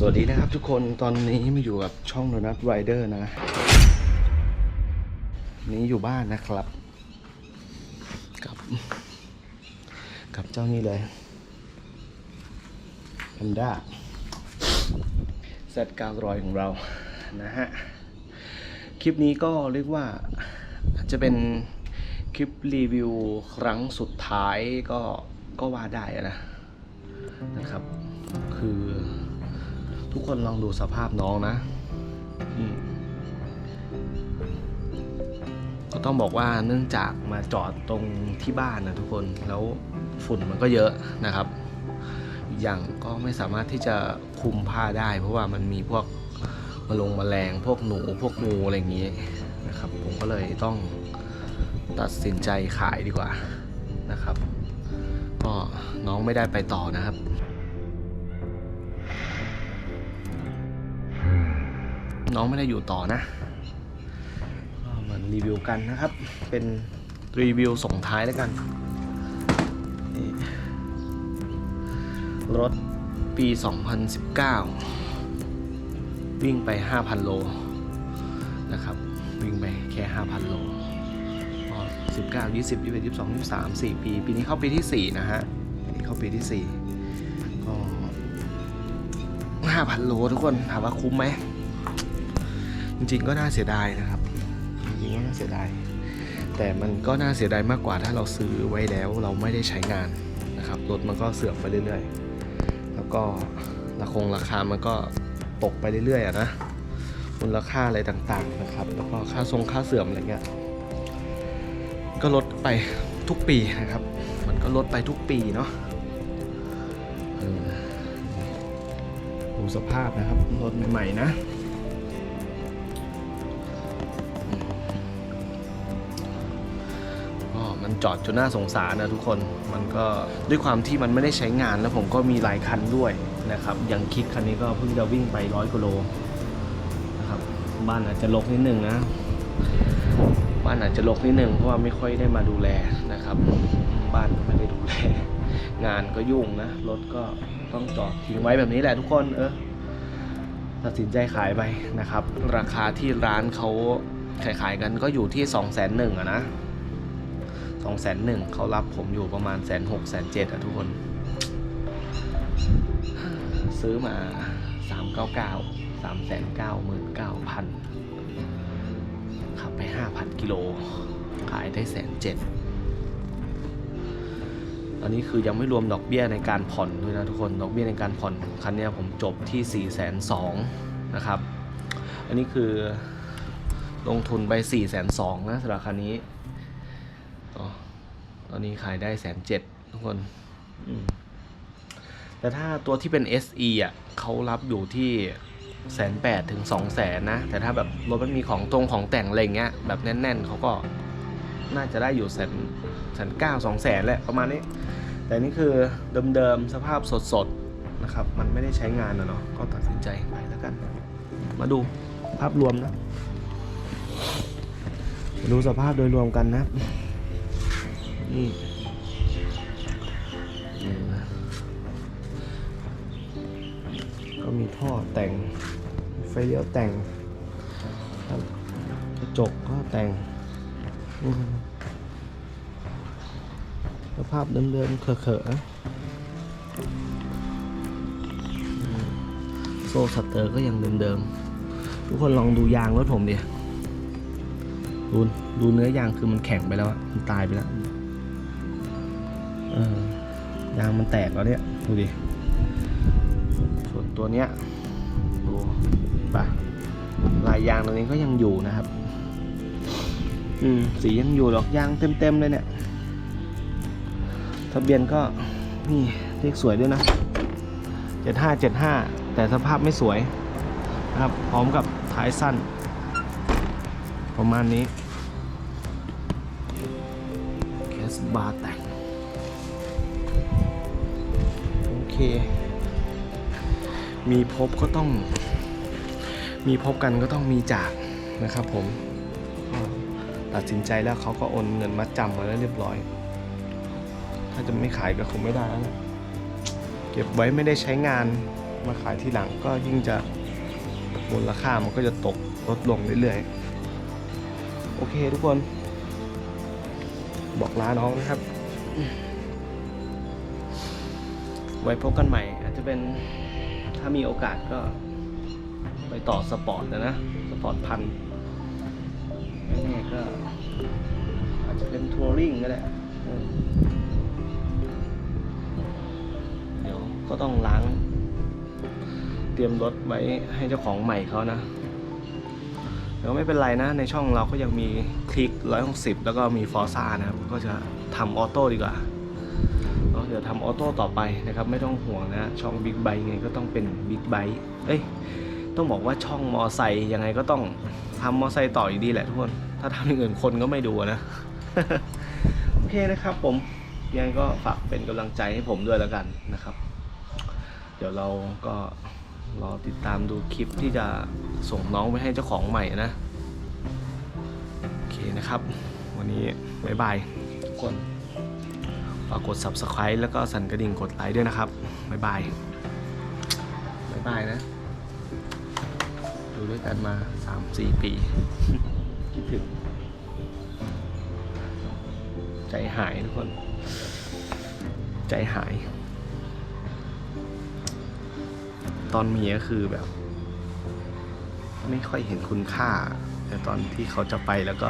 สวัสดีนะครับทุกคนตอนนี้มาอยู่กับช่องโดนัทไรเดอร์นะ นี้อยู่บ้านนะครับ กับกับเจ้านี่เลยแพนด้าเซตการรอยของเรานะฮะ คลิปนี้ก็เรียกว่าจะเป็นคลิปรีวิวครั้งสุดท้ายก็ก็ว่าได้อะนะนะครับ คือ ทุกคนลองดูสภาพน้องนะอืมก็ต้องบอกว่าเนื่องจากมาจอดตรงที่บ้านนะทุกคนแล้วฝุ่นมันก็เยอะนะครับอย่างก็ไม่สามารถที่จะคุมผ้าได้ เพราะว่ามันมีพวกมาลงมแมลงพวกหนูพวกงูอะไรอย่างนี้นะครับ ผมก็เลยต้องตัดสินใจขายดีกว่านะครับ ก็น้องไม่ได้ไปต่อนะครับ น้องไม่ได้อยู่ต่อนะก็มารีวิวกันนะครับ เป็นรีวิวส่งท้ายแล้วกัน รถปี 2019 วิ่งไป 5,000 โลนะครับ วิ่งไปแค่ 5,000 โลก็19 20 21 22 23 4 ปี ปีนี้เข้าปีที่ 4 นะฮะปีนี้เข้าปีที่ 4 ก็ 5,000 โลทุกคน ถามว่าคุ้มไหม จริงๆก็น่าเสียดายนะครับจริงๆก็น่าเสียดาย แต่มันก็น่าเสียดายมากกว่าถ้าเราซื้อไว้แล้วเราไม่ได้ใช้งานนะครับรถมันก็เสื่อมไปเรื่อยๆ แล้วก็ราคงราคามันก็ตกไปเรื่อยๆอะนะมูลค่าอะไรต่างๆนะครับแล้วก็ค่าทรงค่าเสื่อมอะไรเงี้ยก็ลดไปทุกปีนะครับ มันก็ลดไปทุกปีเนาะดูสภาพนะครับรถใหม่ๆนะ จอดจนน่าสงสารนะทุกคนมันก็ด้วยความที่มันไม่ได้ใช้งานแล้วผมก็มีหลายคันด้วยนะครับอย่างคิดคันนี้ก็เพิ่งจะวิ่งไปร้อยกิโลนะครับบ้านอาจจะรกนิดนึงนะบ้านอาจจะรกนิดนึงเพราะว่าไม่ค่อยได้มาดูแลนะครับ บ้านก็ไม่ได้ดูแลงานก็ยุ่งนะรถก็ต้องจอดทิ้งไว้แบบนี้แหละทุกคนเออตัดสินใจขายไปนะครับ ราคาที่ร้านเขาขายขายๆกันก็อยู่ที่2องแสนหนึ่งอะนะ สองแสนหนึ่งเขารับผมอยู่ประมาณแสนหกแสนเจ็ดอะทุกคน ซื้อมาสามเก้าเก้าสามแสนเก้าหมื่นเก้าพันขับไปห้าพันกิโล ขายได้แสนเจ็ดตอนนี้คือยังไม่รวมดอกเบี้ยในการผ่อนด้วยนะทุกคน ดอกเบี้ยในการผ่อนคันนี้ผมจบที่4ี่แสนสองนะครับ อันนี้คือลงทุนไป4ี่แสนสองนะสำหรับคันนี้ ตอนนี้ขายได้แสนเจ็ดทุกคนอืมแต่ถ้าตัวที่เป็น SE อะเขารับอยู่ที่แสนแปดถึงสองแสนนะ แต่ถ้าแบบรถมันมีของตรงของแต่งอะไรเงี้ย แบบแน่นๆ เขาก็น่าจะได้อยู่แสนแสนเก้าสองแสนแหละประมาณนี้ แต่นี่คือเดิมๆ สภาพสดๆ นะครับ มันไม่ได้ใช้งานนะเนาะก็ตัดสินใจไปแล้วกัน มาดูภาพรวมนะ มาดูสภาพโดยรวมกันนะ นี่ก็มีท่อแต่ง ไฟเลี้ยวแต่งครับกระจกก็แต่งสภาพเดิมๆเขอะๆโซ่สเตอร์ก็ยังเดิมๆ ทุกคนลองดูยางรถผมดิดูดูเนื้อยางคือมันแข็งไปแล้วมันตายไปแล้ว ยางมันแตกแล้วเนี่ย ดูดิ ส่วนตัวเนี้ย ดูปะลายยางตรงนี้ก็ยังอยู่นะครับ อืม สียังอยู่หรอกยางเต็มๆเลยเนี่ย ทะเบียนก็นี่เลขสวยด้วยนะ7575แต่สภาพไม่สวยนะครับ พร้อมกับท้ายสั้น ประมาณนี้ แคสบาร์แต่ง เค มีพบก็ต้อง มีพบกันก็ต้องมีจากนะครับผม ตัดสินใจแล้วเขาก็โอนเงินมาจำมาแล้วเรียบร้อย ถ้าจะไม่ขายก็คงไม่ได้แล้วนะเก็บไว้ไม่ได้ใช้งานมาขายทีหลังก็ยิ่งจะมูลค่ามันก็จะตกลดลงเรื่อยๆ โอเคทุกคน บอกลาน้องนะครับ ไว้พบกันใหม่ อาจจะเป็นถ้ามีโอกาสก็ไปต่อสปอร์ตนะนะ สปอร์ตพันไม่แน่ก็อาจจะเป็นทัวริงก็ได้เดี๋ยวก็ต้องล้าง เตรียมรถไว้ให้เจ้าของใหม่เขานะเดี๋ยวไม่เป็นไรนะ ในช่องเราก็ยังมีคลิก 160 แล้วก็มีฟอร์ซ่านะครับ ก็จะทำออโต้ดีกว่า ดี๋ยวทำออโต้ต่อไปนะครับไม่ต้องห่วงนะช่องบิ๊กไบไงก็ต้องเป็นบิ๊กไบเอ้ยต้องบอกว่าช่องมอไซค์ยังไงก็ต้องทำมอไซค์ต่ออยู่ดีแหละทุกคนถ้าทำอย่างอื่นคนก็ไม่ดูนะ โอเคนะครับผมยังไงก็ฝากเป็นกำลังใจให้ผมด้วยแล้วกันนะครับ เดี๋ยวเราก็รอติดตามดูคลิปที่จะส่งน้องไปให้เจ้าของใหม่นะ โอเคนะครับ วันนี้บ๊ายบายทุกคนากกด subscribe แล้วก็สั่นกระดิ่งกดไลค์ด้วยนะครับ บ๊ายบาย บ๊ายบายนะอยู่ด้วยกันมา 3-4 ปี คิดถึง ใจหายทุกคน ใจหาย ตอนมีก็คือแบบ ไม่ค่อยเห็นคุณค่า แต่ตอนที่เขาจะไปแล้วก็